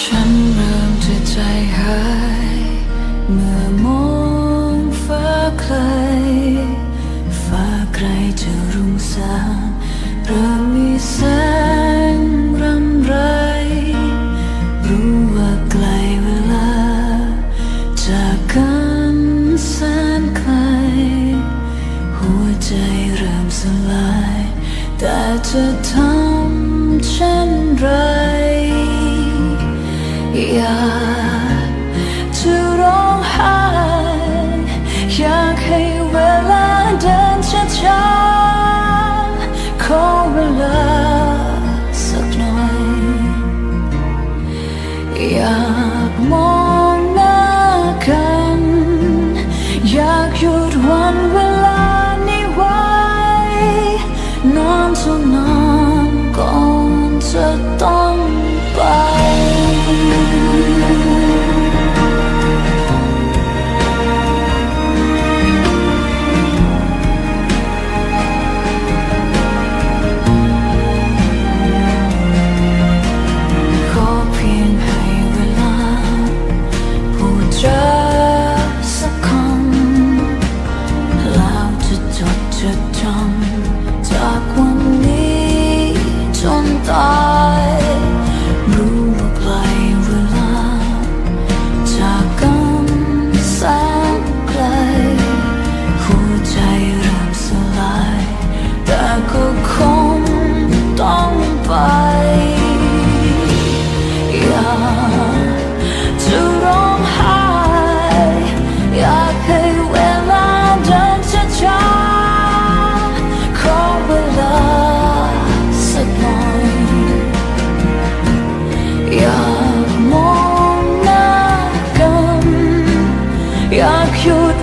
ฉันเริ่มจะใจหาย เมื่อมองฟ้าไกล ฟ้าไกลจะรุ่งสางเริ่มมีแสงรำไร รู้ว่าไกลเวลา จากกันแสนไกล หัวใจเริ่มสลาย แต่จะทำเช่นไร soledad.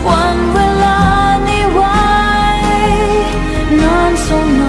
one will anyway, none.